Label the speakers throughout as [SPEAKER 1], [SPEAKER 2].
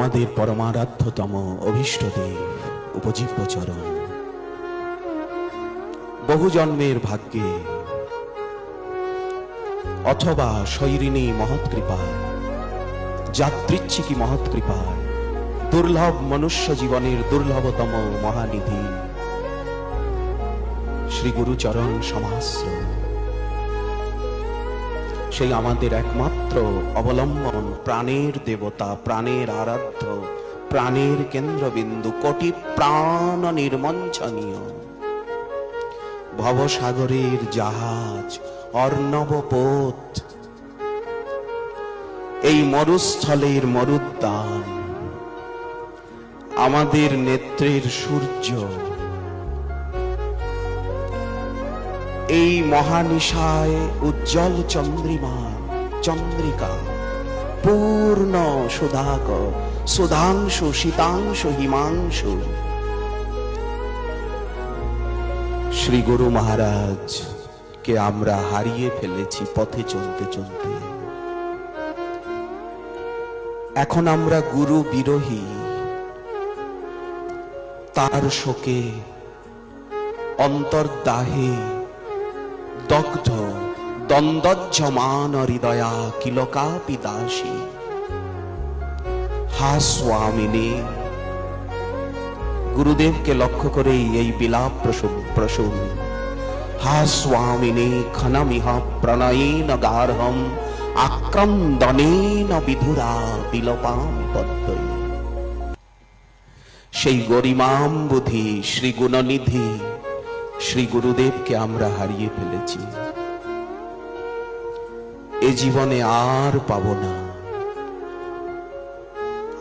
[SPEAKER 1] আমাদের পরমারাধ্যতম অভীষ্টদেব, উপজীব্য চরণ। বহু জন্মের ভাগ্যে অথবা শৈরিণী মহৎ যাত্রীচ্ছিকি কৃপায় দুর্লভ মনুষ্য জীবনের দুর্লভতম মহানিধি। শ্রী গুরুচরণ সমাশ্রম সেই আমাদের একমাত্র অবলম্বন, প্রাণের দেবতা, প্রাণের আরাধ্য, প্রাণের কেন্দ্রবিন্দু, কোটি প্রাণ নির্মঞ্চনীয়। ভবসাগরের জাহাজ অর্ণবপোত এই মরুস্থলের মরুদ্যান, আমাদের নেত্রের সূর্য এই মহানিশায় উজ্জ্বল চন্দ্রিমা, চন্দ্রিকা, পূর্ণ সুধাক, সুধাংশু, শীতাংশু, হিমাংশু। শ্রী গুরু মহারাজ, কে আমরা হারিয়ে ফেলেছি পথে চলতে চলতে। এখন আমরা গুরু বিরোহী। তার শোকে অন্তর্দাহে দগ্ধ দ্বন্দ্বজ্জমান হৃদয়া কিলকাপি দাসী। হা স্বামিনী। গুরুদেবকে লক্ষ্য করেই এই বিলাপ প্রসূন হা স্বামিনী খনমিহ প্রণয়েন গার্হম আক্রন্দনেন বিধুরা বিলপামি পদ্মই সেই গরিমাম বুধি শ্রী গুণনিধি শ্রী গুরুদেবকে আমরা হারিয়ে ফেলেছি। এ জীবনে আর পাব না।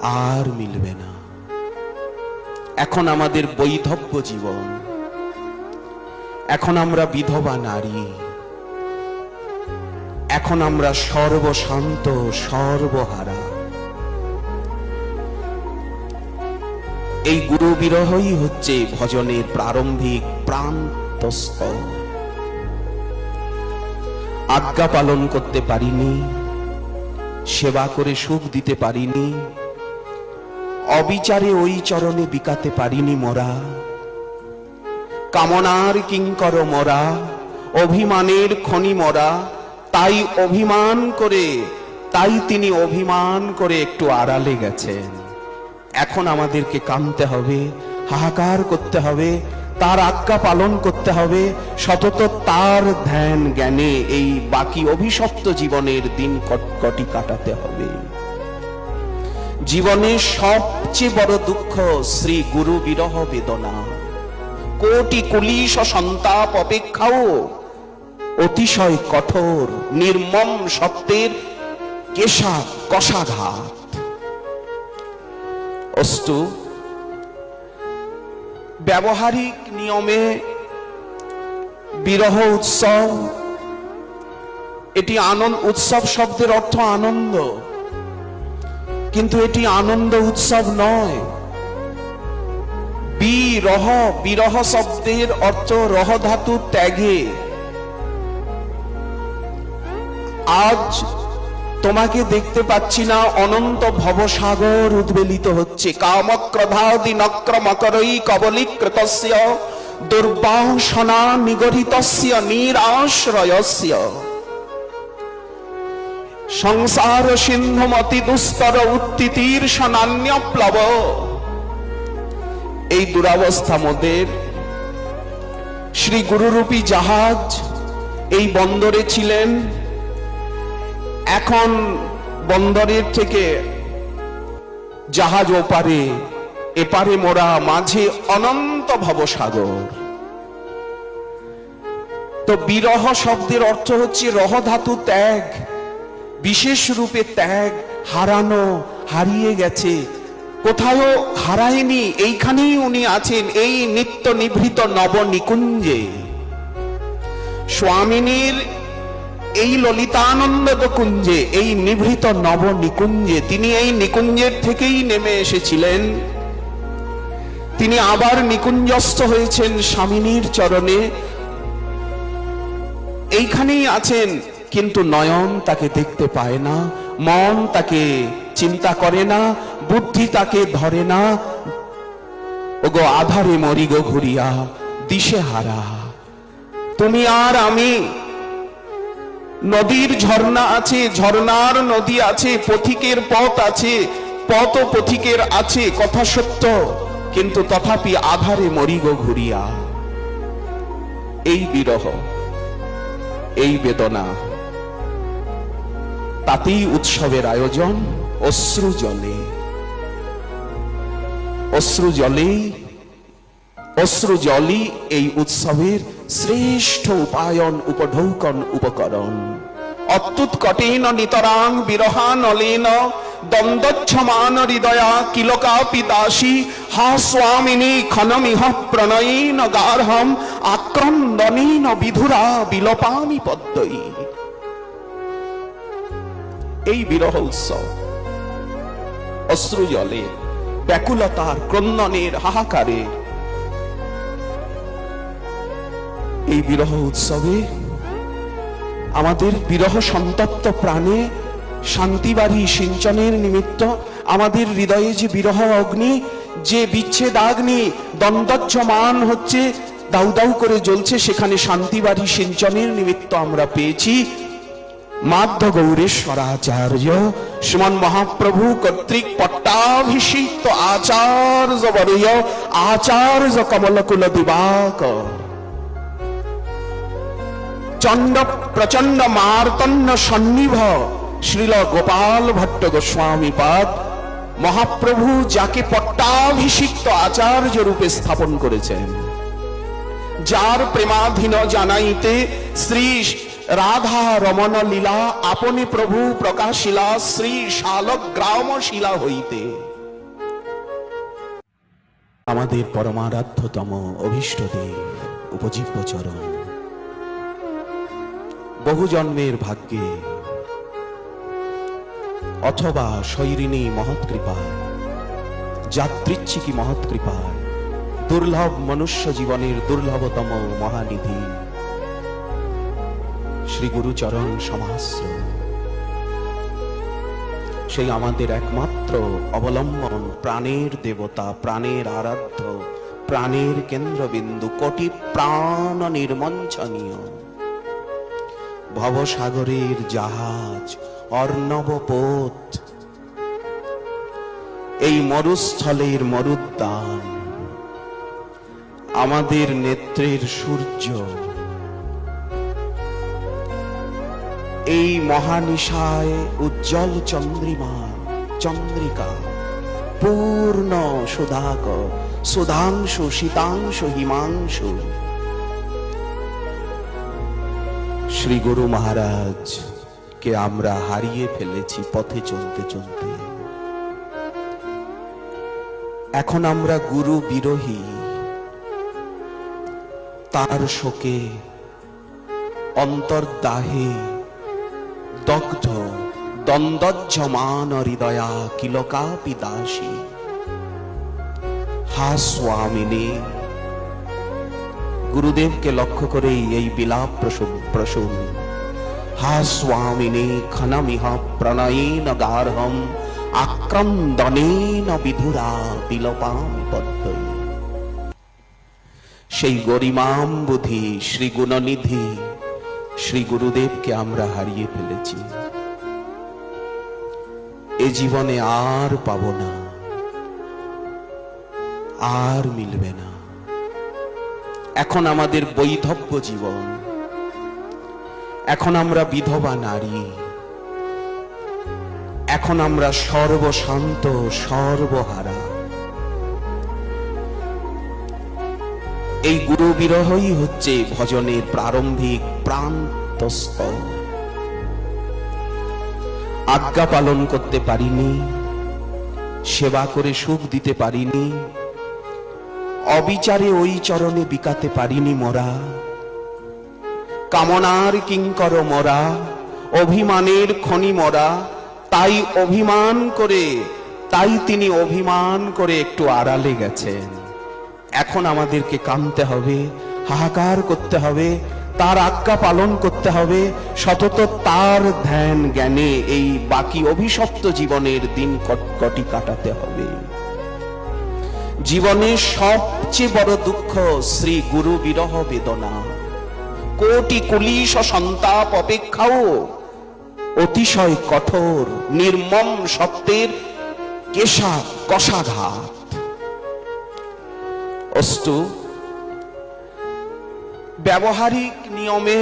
[SPEAKER 1] আর মিলবে না। এখন আমাদের বৈধব্য জীবন। এখন আমরা বিধবা নারী। এখন আমরা সর্বশান্ত, সর্বহারা। এই গুরু বিরহই হচ্ছে ভজনের প্রারম্ভিক প্রান্তস্থ। আজ্ঞা পালন করতে পারিনি, সেবা করে সুখ দিতে পারিনি, অবিচারে ওই চরণে বিকাতে পারিনি মরা। কামনার কিঙ্কর মরা, অভিমানের খনি মরা, তাই অভিমান করে, তাই তিনি অভিমান করে একটু আড়ালে গেছেন। এখন আমাদেরকে কামতে হবে, হাহাকার করতে হবে, তার আজ্ঞা পালন করতে হবে, সতত তার ধ্যান জ্ঞানে এই বাকি অভিশপ্ত জীবনের দিন কটকটি কাটাতে হবে। জীবনের সবচেয়ে বড় দুঃখ শ্রী গুরু বিরহ বেদনা। কোটি কুলিশ সন্তাপ অপেক্ষাও অতিশয় কঠোর, নির্মম সত্যের কেশা কষাঘাত। অস্তু ব্যবহারিক নিয়মে বিরহ উৎসব, এটি আনন্দ, উৎসব শব্দের অর্থ আনন্দ। কিন্তু এটি আনন্দ উৎসব নয়। বিরহ বিরহ শব্দের অর্থ রহ ধাতু ত্যাগে। আজ তোমাকে দেখতে পাচ্ছি না, অনন্ত ভবসাগর উদ্বেলিত হচ্ছে। কামক্রধাদি নক্রমকরই কবলীকৃতস্য দুর্বাসনা নিগরিতস্য নিরাশ্রয়স্য। সংসার সিন্ধুমতি দুস্তর উত্তিতীর সনান্যপ্লব এই দুরাবস্থা মোদের। শ্রী গুরুরূপী জাহাজ এই বন্দরে ছিলেন। এখন বন্দরের থেকে জাহাজ ওপারে, এপারে মোরা মাঝে অনন্ত ভবসাগর। তো বিরহ শব্দের অর্থ হচ্ছে রহ ধাতু ত্যাগ, বিশেষ রূপে ত্যাগ, হারানো, হারিয়ে গেছে। কোথাও হারায়নি, এইখানেই উনি আছেন, এই নিত্য নিভৃত নব নিকুঞ্জে স্বামিনীর এই ললিতানন্দ কুঞ্জে এই নিভৃত নব নিকুঞ্জে তিনি এই নিকুঞ্জের থেকেই নেমে এসেছিলেন। তিনি আবার নিকুঞ্জস্থ হয়েছেন স্বামিনীর চরণে। এইখানেই আছেন, কিন্তু নয়ন তাকে দেখতে পায় না, মন তাকে চিন্তা করে না, বুদ্ধি তাকে ধরে না। ওগো আধারে মরি গো ঘুরিয়া দিশে হারা তুমি আর আমি নদীর ঝর্ণা আছে, ঝর্ণার নদী আছে, পথিকের পথ আছে, পথ ও পথিকের আছে, কথা সত্য। কিন্তু তথাপি আধারে মরিগ ঘুরিয়া। এই বিরহ, এই বেদনা, তাতেই উৎসবের আয়োজন, অশ্রু জলে। অশ্রু জলে অশ্রু জলই এই উৎসবের শ্রেষ্ঠ উপায়ন, উপঢৌকন, উপকরণ। অত্যুৎকটেন নিতরাং বিরহানলেন দ্বন্দ্বচ্ছমান, হৃদয়া, কিলকাপি দাসী, হা স্বামিনী, খনমিহ প্রণয়েন, গার্হম, আক্রন্দনেন, বিধুরা, বিলপামি পদ্মই এই বিরহ উৎসব অশ্রু জলে, ব্যাকুলতার ক্রন্দনের হাহাকারে এই বিরহ উৎসবে আমাদের বিরহ সন্তপ্ত প্রাণে শান্তিবাড়ি সিঞ্চনের নিমিত্ত আমাদের হৃদয়ে যে বিরহ অগ্নি, যে বিচ্ছেদ আগ্নি দ্বন্দ্বজ্যমান হচ্ছে, দাউ দাউ করে জ্বলছে, সেখানে শান্তিবাড়ি সিঞ্চনের নিমিত্ত আমরা পেয়েছি। মাধ্য গৌরেশ্বরাচার্য, শ্রীমান মহাপ্রভু কর্তৃক পট্টাভিষিক্ত আচার্য বরয়, আচার্য কমলকুল দিবাকর। চণ্ড প্রচণ্ড মার্তন্য সন্নিভ শ্রীল গোপাল ভট্ট গোস্বামী পাদ। মহাপ্রভু যাকে পট্টাভিষিক্ত আচার্য রূপে স্থাপন করেছেন। যার প্রেমাধীন জানাইতে শ্রী রাধা রমন লীলা আপনি প্রভু প্রকাশিলা শ্রী শালগ্রাম শিলা হইতে। আমাদের পরমারাধ্যতম অভীষ্টদেব উপজীব্য চরণ। বহু জন্মের ভাগ্যে। অথবা শৈরিণী মহৎ কৃপায় কৃপায় দুর্লভ মনুষ্য জীবনের দুর্লভতম মহানিধি। শ্রী গুরুচরণ সমাশ্র সেই আমাদের একমাত্র অবলম্বন, প্রাণের দেবতা, প্রাণের আরাধ্য, প্রাণের কেন্দ্রবিন্দু, কোটি প্রাণ নির্মঞ্চনীয় ভবসাগরের জাহাজ অর্ণব পোত এই মরুস্থলের মরুদ্যান, আমাদের নেত্রের সূর্য। এই মহানিশায় উজ্জ্বল চন্দ্রিমা, চন্দ্রিকা, পূর্ণ সুধাক সুধাংশু, শীতাংশু, হিমাংশু। শ্রী গুরু মহারাজ, কে আমরা হারিয়ে ফেলেছি পথে চলতে চলতে। এখন আমরা গুরু বিরোহী। তার শোকে অন্তর্দাহে দগ্ধ দ্বন্দ্বজ্জমান হৃদয়া কিলকাপি দাসী হা স্বামিনী। গুরুদেবকে লক্ষ্য করেই এই বিলাপ প্রসূন হা স্বামিনী খনমিহ প্রণয়েন গার্হম আক্রন্দনেন বিধুরা বিলপামি পদ্মই সেই গরিমাম বুধি শ্রী গুণনিধি শ্রী গুরুদেবকে আমরা হারিয়ে ফেলেছি। এ জীবনে আর পাব না, আর মিলবে না। এখন আমাদের বৈধব্য জীবন। এখন আমরা বিধবা নারী। এখন আমরা সর্বশান্ত, সর্বহারা। এই গুরু বিরহই হচ্ছে ভজনের প্রারম্ভিক প্রান্তস্থ আজ্ঞা পালন করতে পারিনি, সেবা করে সুখ দিতে পারিনি অবিচারে ওই চরণে বিকাতে পারিনি মোরা। কামনার কিঙ্কর মরা, অভিমানের খনি মরা, তাই অভিমান করে, তাই তিনি অভিমান করে একটু আড়ালে গেছেন। এখন আমাদেরকে কামতে হবে, হাহাকার করতে হবে, তার আজ্ঞা পালন করতে হবে, সতত তার ধ্যান জ্ঞানে এই বাকি অভিশপ্ত জীবনের দিন কটকটি কাটাতে হবে। জীবনের সবচেয়ে বড় দুঃখ শ্রী গুরু বিরহ বেদনা। কোটি কুলিশ সন্তাপ অপেক্ষাও অতিশয় কঠোর, নির্মম সত্যের কেশা কষাঘাত। অস্তু, ব্যবহারিক নিয়মে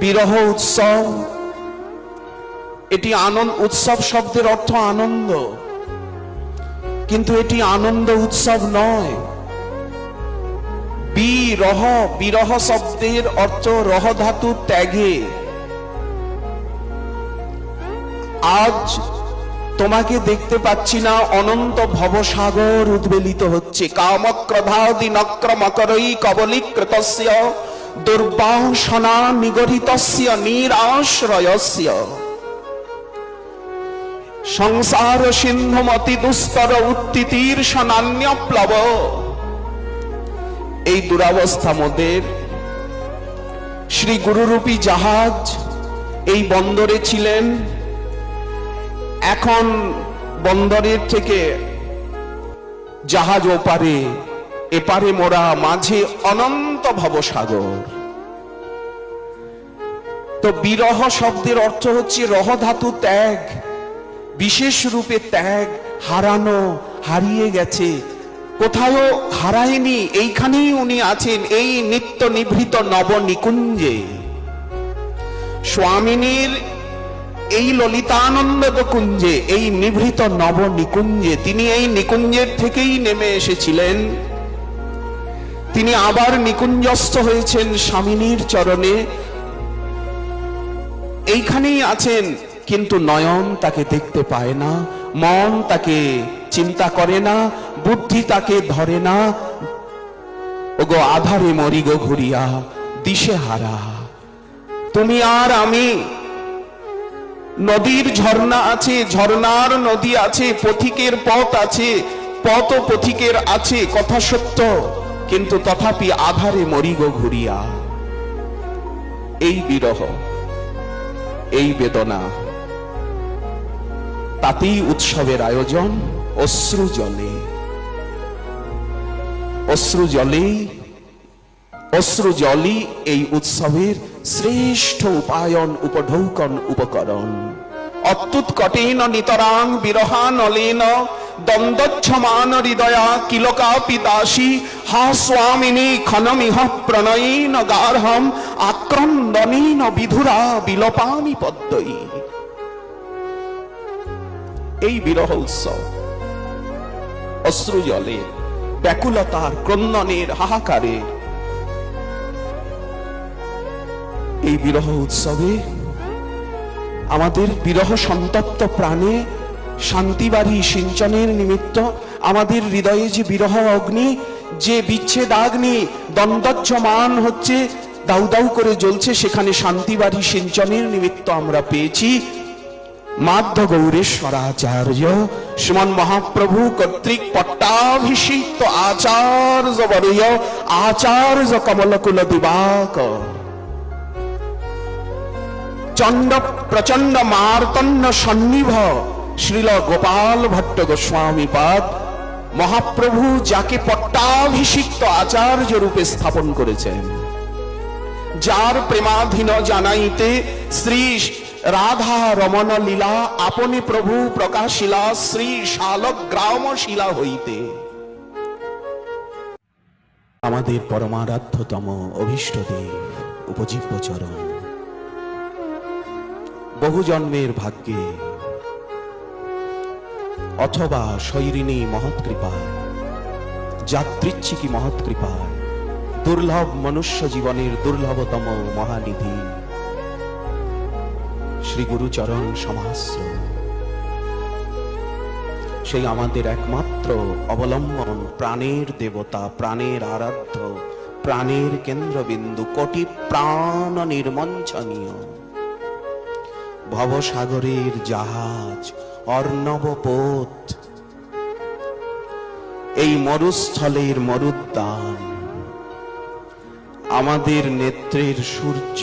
[SPEAKER 1] বিরহ উৎসব, এটি আনন্দ, উৎসব শব্দের অর্থ আনন্দ। কিন্তু এটি আনন্দ উৎসব নয়। বিরহ বিরহ শব্দের অর্থ রহ ধাতু ত্যাগে। আজ তোমাকে দেখতে পাচ্ছি না, অনন্ত ভবসাগর উদ্বেলিত হচ্ছে। কামক্রধাদি নক্রমকরই কবলীকৃতস্য, দুর্বাসনা নিরাশ্রয়স্য। সংসার সিন্ধুমতি দুস্তর উত্তিতীর সনান্য প্লব। এই দুরাবস্থা মোদের। শ্রী গুরুরূপী জাহাজ এই বন্দরে ছিলেন। এখন বন্দরের থেকে জাহাজ ওপারে, এপারে মোরা মাঝে অনন্ত ভবসাগর। তো বিরহ শব্দের অর্থ হচ্ছে রহ ধাতু ত্যাগ। বিশেষ রূপে ত্যাগ হারানো হারিয়ে গেছে। কোথাও হারায়নি, এইখানেই উনি আছেন, এই নিত্য নিভৃত নব নিকুঞ্জে স্বামিনীর এই ললিতানন্দ কুঞ্জে এই নিভৃত নব নিকুঞ্জে তিনি এই নিকুঞ্জের থেকেই নেমে এসেছিলেন। তিনি আবার নিকুঞ্জস্থ হয়েছেন স্বামিনীর চরণে। এইখানেই আছেন কিন্তু নয়ন তাকে দেখতে পায় না, মন তাকে চিন্তা করে না, বুদ্ধি তাকে ধরে না। ওগো আধারে মরি গো ঘুরিয়া দিশে হারা তুমি আর আমি, নদীর ঝর্ণা আছে, ঝর্ণার নদী আছে, পথিকের পথ আছে, পথ ও পথিকের আছে, কথা সত্য। কিন্তু তথাপি আধারে মরিগ ঘুরিয়া। এই বিরহ, এই বেদনা তাতেই উৎসবের আয়োজন অশ্রু জলে। অশ্রু জলেই অশ্রু জলই এই উৎসবের শ্রেষ্ঠ উপায়ন, উপঢৌকন, উপকরণ। অত্যুৎকটেন নিতরাং বিরহানলেন দ্বন্দ্বচ্ছমান, হৃদয়া, কিলকাপি দাসী, হা স্বামিনী, খনমিহ প্রণয়েন, গার্হম, আক্রন্দনেন, বিধুরা বিলপামি পদ্মই এই বিরহ উৎসব। অশ্রু জলে ব্যাকুলতার ক্রন্দনের হাহাকারে এই বিরহ উৎসবে আমাদের বিরহ সন্তপ্ত প্রাণে শান্তিবাড়ি সিঞ্চনের নিমিত্ত আমাদের হৃদয়ে যে বিরহ অগ্নি, যে বিচ্ছেদ আগ্নি দ্বন্দ্বচ্যমান হচ্ছে দাউ দাউ করে জ্বলছে, সেখানে শান্তিবাড়ি সিঞ্চনের নিমিত্ত আমরা পেয়েছি। মাধ্য গৌরেশ্বরাচার্য শ্রীমন মহাপ্রভু কর্তৃক পট্টাভিষিক্ত আচার্য বরয় আচার্য কমলকুল দিবাকর চন্ড প্রচণ্ড মার্তন্য সন্নিভ শ্রীল গোপাল ভট্ট গোস্বামী পাদ। মহাপ্রভু যাকে পট্টাভিষিক্ত আচার্য রূপে স্থাপন করেছেন, যার প্রেমাধীন জানাইতে শ্রী রাধা রমন লীলা, আপনি প্রভু প্রকাশিলা, শ্রী শালগ্রাম শিলা হইতে। আমাদের পরমারাধ্যতম অভীষ্টদেব, উপজীব্য চরণ। বহু জন্মের ভাগ্যে, অথবা শৈরিণী মহৎ কৃপায় যাত্রীচ্ছিকি মহৎ কৃপায় দুর্লভ মনুষ্য জীবনের দুর্লভতম মহানিধি। শ্রী গুরুচরণ সমাশ্র সেই আমাদের একমাত্র অবলম্বন প্রাণের দেবতা, প্রাণের আরাধ্য, প্রাণের কেন্দ্রবিন্দু, কোটি প্রাণ নির্মঞ্চনীয় ভবসাগরের জাহাজ, অর্ণব পোত, এই মরুস্থলের মরুদ্যান, আমাদের নেত্রের সূর্য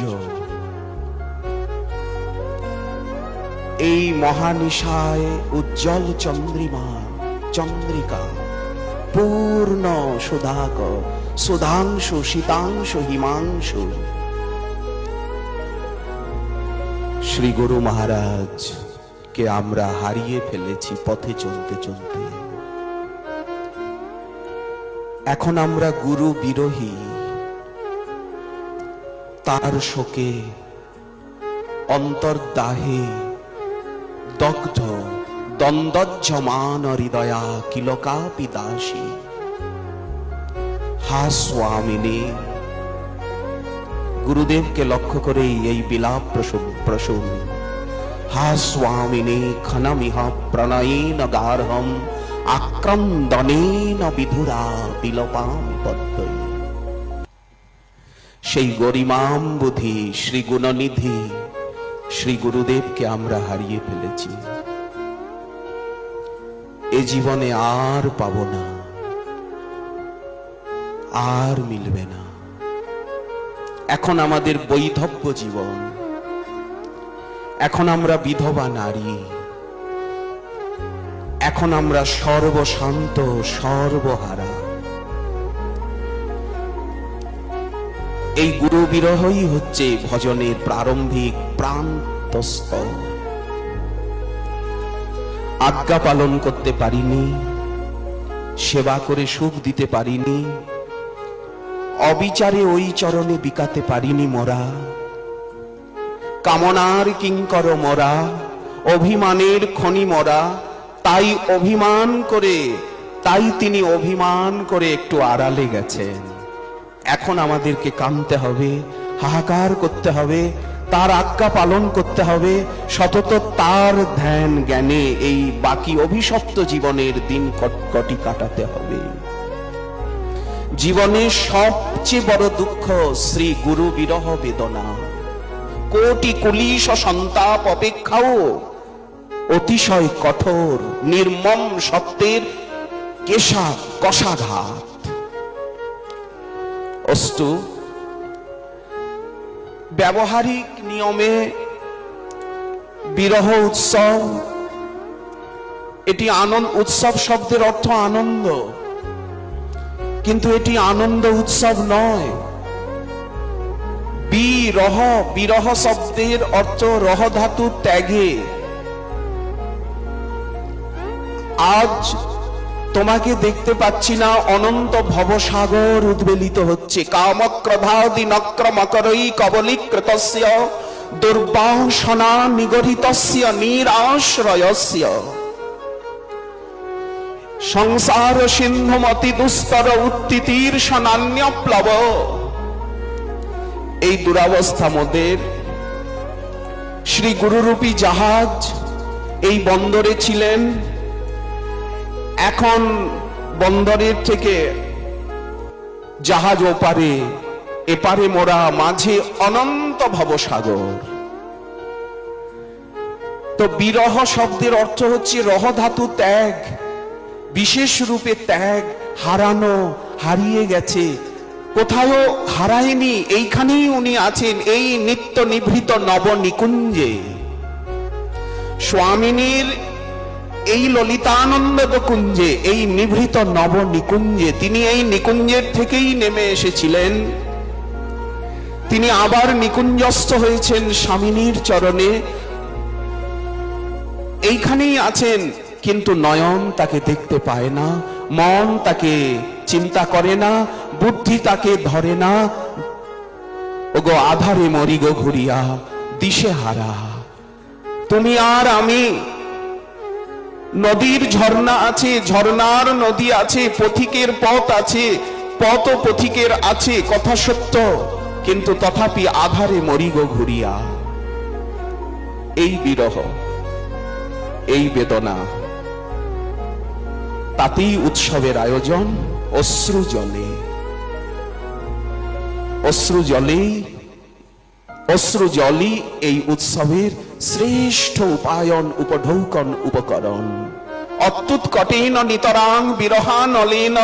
[SPEAKER 1] এই মহানিশায় উজ্জ্বল চন্দ্রিমা, চন্দ্রিকা, পূর্ণ সুধাক, সুধাংশু, শীতাংশু, হিমাংশু। শ্রী গুরু মহারাজ, কে আমরা হারিয়ে ফেলেছি পথে চলতে চলতে। এখন আমরা গুরু বিরোহী। তার শোকে অন্তর্দাহে দগ্ধ দ্বন্দ্বজ্জমান হৃদয়া কিলকাপি দাসী। হা স্বামিনী গুরুদেবকে লক্ষ্য করেই এই বিলাপ প্রসূন হা স্বামিনী খনমিহ গার্হম আক্রন্দনেন বিধুরা বিলপামি পদ্মই সেই গরিমাম বুধি শ্রী গুণনিধি শ্রী গুরুদেবকে আমরা হারিয়ে ফেলেছি। এ জীবনে আর পাব না। আর মিলবে না। এখন আমাদের বৈধব্য জীবন। এখন আমরা বিধবা নারী। এখন আমরা সর্বশান্ত, সর্বহারা। এই গুরু বিরহই হচ্ছে ভজনের প্রারম্ভিক প্রান্তস্থ। আজ্ঞা পালন করতে পারিনি, সেবা করে সুখ দিতে পারিনি, অবিচারে ওই চরণে বিকাতে পারিনি মরা। কামনার কিঙ্কর মরা, অভিমানের খনি মরা, তাই অভিমান করে, তাই তিনি অভিমান করে একটু আড়ালে গেছেন। এখন আমাদেরকে কামতে হবে, হাহাকার করতে হবে, তার আজ্ঞা পালন করতে হবে, সতত তার ধ্যান জ্ঞানে এই বাকি অভিশপ্ত জীবনের দিন কট- কটি কাটাতে হবে। জীবনের সবচেয়ে বড় দুঃখ শ্রী গুরু বিরহ বেদনা। কোটি কুলিশ সন্তাপ অপেক্ষাও অতিশয় কঠোর, নির্মম সত্যের কেশা কষাঘাত। অস্তু। ব্যবহারিক নিয়মে বিরহ উৎসব, এটি আনন্দ, উৎসব শব্দের অর্থ আনন্দ। কিন্তু এটি আনন্দ উৎসব নয়। বিরহ বিরহ শব্দের অর্থ রহ ধাতু ত্যাগে। আজ তোমাকে দেখতে পাচ্ছি না, অনন্ত ভবসাগর উদ্বেলিত হচ্ছে। কামক্রধাদি নক্র মকরই সংসার সিন্ধুমতি দুস্তর উত্তিতীর সনান্য প্লব এই দুরাবস্থা মোদের। শ্রী গুরুরূপী জাহাজ এই বন্দরে ছিলেন। এখন বন্দরের থেকে জাহাজ ওপারে, এপারে মোরা মাঝে অনন্ত ভবসাগর। তো বিরহ শব্দের অর্থ হচ্ছে রহ ধাতু ত্যাগ, বিশেষ রূপে ত্যাগ, হারানো, হারিয়ে গেছে। কোথাও হারায়নি, এইখানেই উনি আছেন, এই নিত্য নিভৃত নব নিকুঞ্জে স্বামিনীর এই ললিতানন্দ কুঞ্জে এই নিভৃত নব নিকুঞ্জে তিনি এই নিকুঞ্জের থেকেই নেমে এসেছিলেন। তিনি আবার নিকুঞ্জস্থ হয়েছেন স্বামিনীর চরণে। এইখানেই আছেন, কিন্তু নয়ন তাকে দেখতে পায় না, মন তাকে চিন্তা করে না, বুদ্ধি তাকে ধরে না। ওগো আধারে মরি গো ঘুরিয়া দিশে হারা তুমি আর আমি নদীর ঝর্ণা আছে, ঝর্ণার নদী আছে, পথিকের পথ আছে পথ পথিকের আছে, কথা সত্য। কিন্তু তথাপি আধারে মরিগ ঘুরিয়া। এই বিরহ, এই বেদনা, তাতেই উৎসবের আয়োজন, অশ্রু জলে। অশ্রু জলেই, অশ্রু জলই এই উৎসবের শ্রেষ্ঠ উপায়ন, উপঢৌকন, উপকরণ। অত্যুৎকটেন নিতরাং বিরহানলেন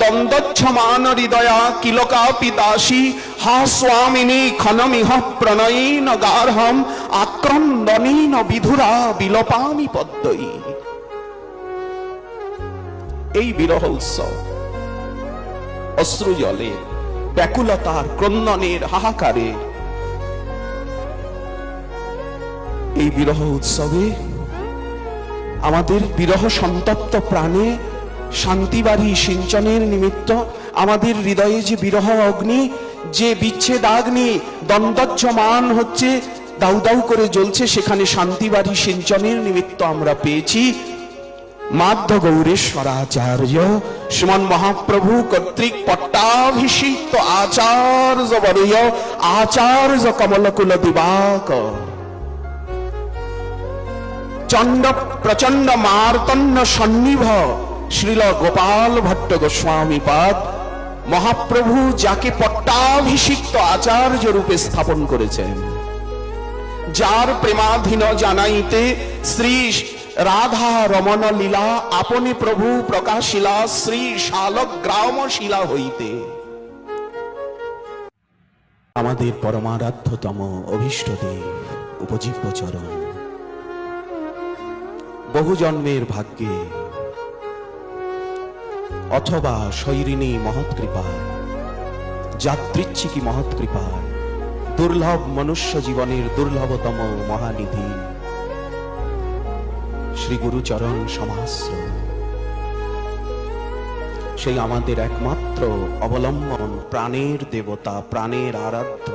[SPEAKER 1] দ্বন্দ্বচ্ছমান হৃদয়া কিলকাপি দাসী, হা স্বামিনী খনমিহ প্রণয়ীন গার্হম, আক্রন্দনীন বিধুরা বিলপামি পদ্ময়ী। এই বিরহ উৎসব অশ্রু জলে ব্যাকুলতার ক্রন্দনের হাহাকারে এই বিরহ উৎসবে আমাদের বিরহ সন্তপ্ত প্রাণে শান্তিবাড়ি সিঞ্চনের নিমিত্ত আমাদের হৃদয়ে যে বিরহ অগ্নি, যে বিচ্ছেদ আগ্নি দ্বন্দ্বচ্যমান হচ্ছে, দাউ দাউ করে জ্বলছে, সেখানে শান্তিবাড়ি সিঞ্চনের নিমিত্ত আমরা পেয়েছি। মাধ্য গৌরেশ্বরাচার্য, শ্রীমন মহাপ্রভু কর্তৃক পট্টাভিষিক্ত আচার্য বরয় আচার্য কমলকুল দিবাকর। চণ্ড প্রচণ্ড মার্তন্য সন্নিভ শ্রীল গোপাল ভট্ট গোস্বামী পাদ। মহাপ্রভু যাকে পট্টাভিষিক্ত আচার্য রূপে স্থাপন করেছেন, যার প্রেমাধীন জানাইতে শ্রী রাধা রমণ লীলা আপনি প্রভু প্রকাশিলা শ্রী শালগ্রাম শিলা হইতে। আমাদের পরমারাধ্যতম অভীষ্টদেব, উপজীব্য চরণ। বহু জন্মের ভাগ্যে। অথবা শৈরিণী মহৎ কৃপায় যাত্রীচ্ছিকি মহৎ দুর্লভ মনুষ্য জীবনের দুর্লভতম মহানিধি। শ্রী গুরুচরণ সমাশ্র সেই আমাদের একমাত্র অবলম্বন, প্রাণের দেবতা, প্রাণের আরাধ্য,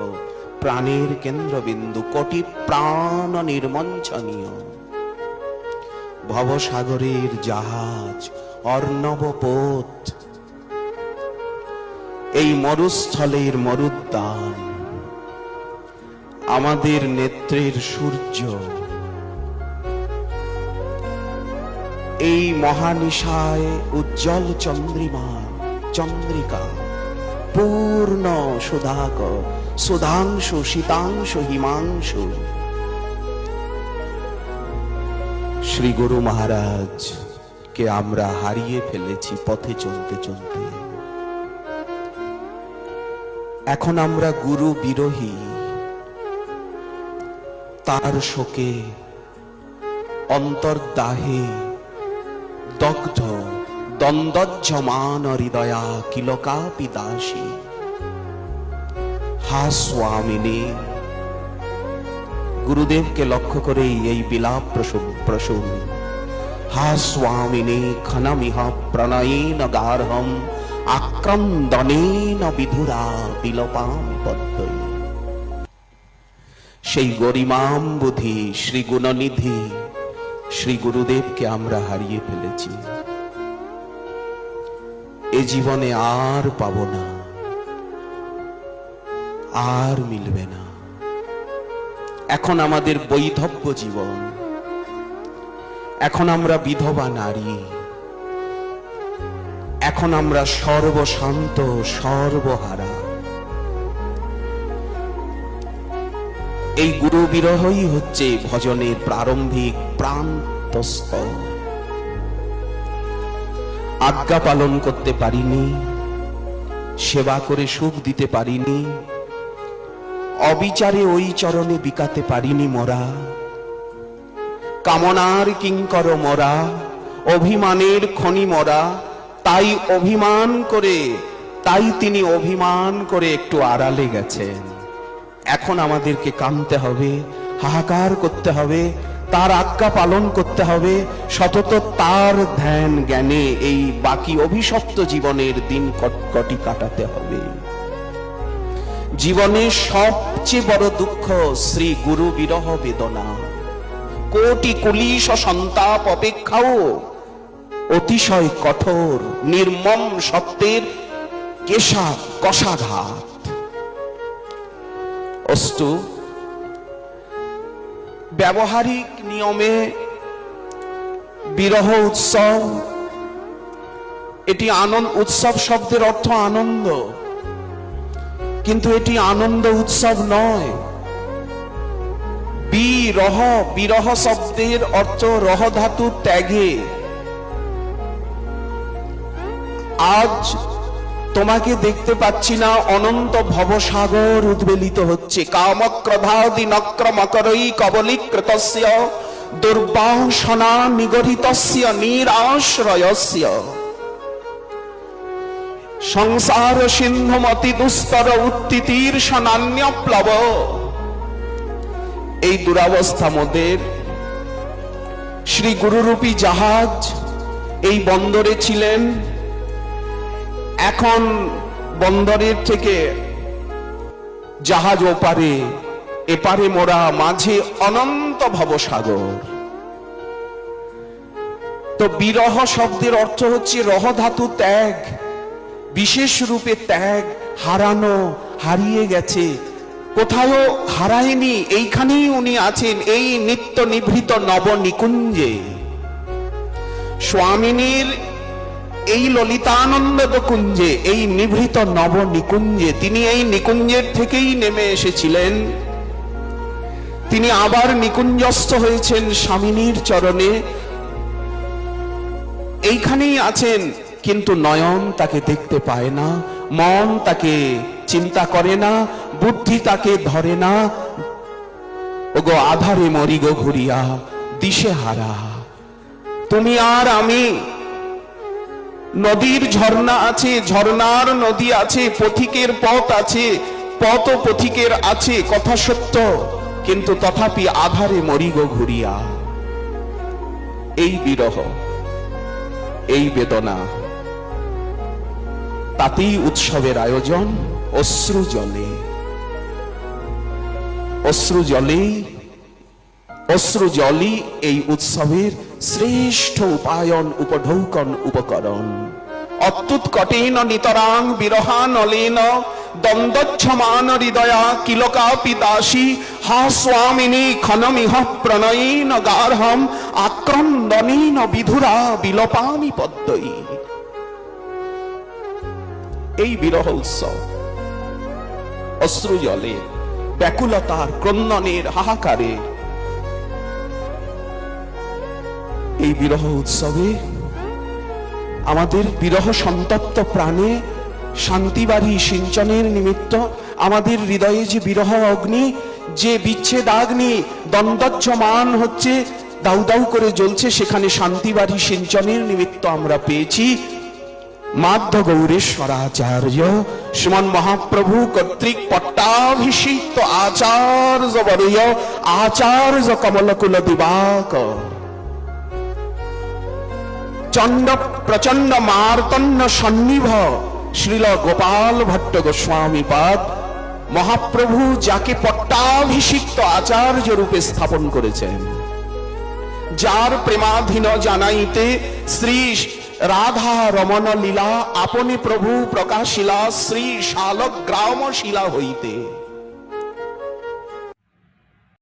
[SPEAKER 1] প্রাণের কেন্দ্রবিন্দু, কোটি প্রাণ নির্মঞ্চনীয় ভবসাগরের জাহাজ অর্ণব পোত এই মরুস্থলের মরুদ্যান, আমাদের নেত্রের সূর্য। এই মহানিশায় উজ্জ্বল চন্দ্রিমা, চন্দ্রিকা, পূর্ণ সুধাক সুধাংশু, শীতাংশু, হিমাংশু শ্রী গুরু মহারাজ, কে আমরা হারিয়ে ফেলেছি পথে চলতে চলতে। এখন আমরা গুরু বিরোহী। তার শোকে অন্তর্দাহে দগ্ধ দ্বন্দ্বজ্জমান হৃদয়া কিলকাপি দাসী হা, স্বামিনী। গুরুদেবকে লক্ষ্য করেই এই বিলাপ প্রসূন। হা স্বামিনী খনমিহ প্রণয়েন গার্হম, আক্রন্দনেন বিধুরা বিলপামি পদ্ময়ী সেই গরিমাম বুধি শ্রী গুণনিধি শ্রী গুরুদেবকে আমরা হারিয়ে ফেলেছি। এ জীবনে আর পাব না, আর মিলবে না। এখন আমাদের বৈধব্য জীবন। এখন আমরা বিধবা নারী। এখন আমরা সর্বশান্ত, সর্বহারা। এই গুরু বিরহই হচ্ছে ভজনের প্রারম্ভিক প্রান্তস্থ আজ্ঞা পালন করতে পারিনি, সেবা করে সুখ দিতে পারিনি অবিচারে ওই চরণে বিকাতে পারিনি মোরা। কামনার কিঙ্কর মরা, অভিমানের খনি মরা, তাই অভিমান করে, তাই তিনি অভিমান করে একটু আড়ালে গেছেন। এখন আমাদেরকে কামতে হবে, হাহাকার করতে হবে, তার আজ্ঞা পালন করতে হবে, সতত তার ধ্যান জ্ঞানে এই বাকি অভিশপ্ত জীবনের দিন কটকটি কাটাতে হবে। জীবনের সবচেয়ে বড় দুঃখ শ্রী গুরু বিরহ বেদনা। কোটি কুলিশ সন্তাপ অপেক্ষাও অতিশয় কঠোর, নির্মম সত্যের কেশা কষাঘাত। অস্তু, ব্যবহারিক নিয়মে বিরহ উৎসব, এটি আনন্দ, উৎসব শব্দের অর্থ আনন্দ। কিন্তু এটি আনন্দ উৎসব নয়। বিরহ বিরহ শব্দের অর্থ রহ ধাতু ত্যাগে। আজ তোমাকে দেখতে পাচ্ছি না, অনন্ত ভবসাগর উদ্বেলিত হচ্ছে। কামক্রধাদি নক্রমকরই কবলীকৃতস্য, দুর্বাসনা নিগরিতস্য নিরাশ্রয়স্য। সংসার সিন্ধুমতি দুস্তর উত্তিতীর সনান্য প্লব। এই দুরাবস্থা মোদের। শ্রী গুরুরূপী জাহাজ এই বন্দরে ছিলেন। এখন বন্দরের থেকে জাহাজ ওপারে, এপারে মোরা মাঝে অনন্ত ভবসাগর। তো বিরহ শব্দের অর্থ হচ্ছে রহ ধাতু ত্যাগ। বিশেষ রূপে ত্যাগ হারানো হারিয়ে গেছে। কোথাও হারায়নি, এইখানেই উনি আছেন, এই নিত্য নিভৃত নব নিকুঞ্জে স্বামিনীর এই ললিতানন্দ কুঞ্জে এই নিভৃত নব নিকুঞ্জে তিনি এই নিকুঞ্জের থেকেই নেমে এসেছিলেন। তিনি আবার নিকুঞ্জস্থ হয়েছেন স্বামিনীর চরণে। এইখানেই আছেন কিন্তু নয়ন তাকে দেখতে পায় না, মন তাকে চিন্তা করে না, বুদ্ধি তাকে ধরে না। ওগো আধারে মরি গো ঘুরিয়া, দিশে হারা। তুমি আর আমি, নদীর ঝর্ণা আছে, ঝর্ণার নদী আছে, পথিকের পথ আছে পথ পথিকের আছে, কথা সত্য। কিন্তু তথাপি আধারে মরি গো ঘুরিয়া। এই বিরহ, এই বেদনা তাতেই উৎসবের আয়োজন, অশ্রু জলে। অশ্রু জলেই অশ্রু জলই এই উৎসবের শ্রেষ্ঠ উপায়ন, উপঢৌকন, উপকরণ। অত্যুৎকটেন নিতরাং বিরহানলেন দ্বন্দ্বচ্ছমান হৃদয়া কিলকাপি দাসী, হা স্বামিনী খনমিহ প্রণয়েন গার্হম, আক্রন্দনেন বিধুরা বিলপামি পদ্মই এই বিরহ উৎসব। অশ্রু জলে, ব্যাকুলতার ক্রন্দনের হাহাকারে। এই বিরহ উৎসবে আমাদের বিরহ সন্তপ্ত প্রাণে শান্তিবাড়ি সিঞ্চনের নিমিত্ত আমাদের হৃদয়ে যে বিরহ অগ্নি, যে বিচ্ছেদ আগ্নি দ্বন্দ্বচ্যমান হচ্ছে দাউ দাউ করে জ্বলছে, সেখানে শান্তিবাড়ি সিঞ্চনের নিমিত্ত আমরা পেয়েছি। মাধ্য গৌরেশ্বরাচার্য শ্রীমন মহাপ্রভু কর্তৃক পট্টাভিষিক্ত আচার্য বরয় আচার্য কমলকুল দিবাক। চণ্ড প্রচণ্ড মার্তন্য সন্নিভ শ্রীল গোপাল ভট্ট গোস্বামী পাদ মহাপ্রভু যাকে পট্টাভিষিক্ত আচার্য রূপে স্থাপন করেছেন। যার প্রেমাধীন জানাইতে শ্রী রাধা রমণ লীলা আপনি প্রভু প্রকাশিলা শ্রী শালক গ্রাম শিলা হইতে।